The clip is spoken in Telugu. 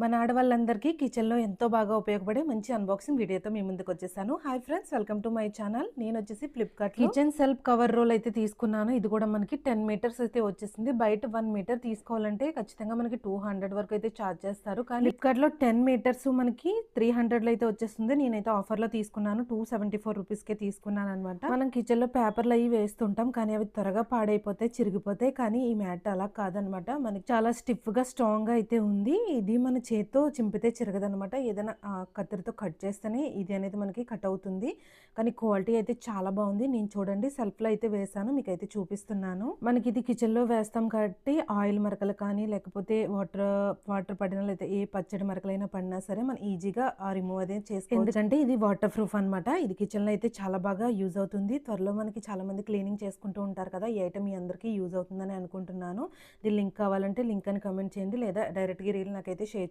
మన ఆడవాళ్ళందరికీ కిచెన్లో ఎంతో బాగా ఉపయోగపడే మంచి అన్బాక్సింగ్ వీడియోతో మీ ముందుకు వచ్చేసాను. Hi friends welcome to my channel నేను వచ్చేసి Flipkart kitchen shelf cover roll అయితే తీసుకున్నాను. ఇది కూడా మనకి టెన్ మీటర్స్ అయితే వచ్చేసింది. బయట వన్ మీటర్ తీసుకోవాలంటే ఖచ్చితంగా మనకి టూ హండ్రెడ్ వరకు అయితే ఛార్జ్ చేస్తారు. కానీ ఫ్లిప్కార్ట్లో టెన్ మీటర్స్ మనకి త్రీ హండ్రెడ్లో అయితే వచ్చేస్తుంది. నేనైతే ఆఫర్లో తీసుకున్నాను. టూ సెవెంటీ ఫోర్ రూపీస్కే తీసుకున్నాను అనమాట మనం కిచెన్లో పేపర్లు అవి వేస్తుంటాం. కానీ అవి త్వరగా పాడైపోతాయి చిరిగిపోతాయి. కానీ ఈ మ్యాట్ అలా కాదనమాట మనకి చాలా స్టిఫ్గా స్ట్రాంగ్గా అయితే ఉంది. ఇది మన చేత్తో చింపితే చిరగదనమాట ఏదైనా కత్తిరితో కట్ చేస్తేనే ఇది అనేది మనకి కట్ అవుతుంది. కానీ క్వాలిటీ అయితే చాలా బాగుంది. నేను చూడండి సెల్ఫ్లో అయితే వేసాను మీకు అయితే చూపిస్తున్నాను. మనకి ఇది కిచెన్లో వేస్తాం కాబట్టి ఆయిల్ మరకలు కానీ లేకపోతే వాటర్ వాటర్ పడినా లేదా ఏ పచ్చడి మరకలైనా పడినా సరే మనం ఈజీగా రిమూవ్ అదే చేసుకో ఎందుకంటే ఇది వాటర్ ప్రూఫ్ అనమాట ఇది కిచెన్లో అయితే చాలా బాగా యూజ్ అవుతుంది. త్వరలో మనకి చాలా మంది క్లీనింగ్ చేసుకుంటూ ఉంటారు కదా ఈ ఐటమ్ మీ అందరికీ యూజ్ అవుతుందని అనుకుంటున్నాను. దీని లింక్ కావాలంటే లింక్ అని కమెంట్ చేయండి లేదా డైరెక్ట్గా రీల్ నాకైతే షేర్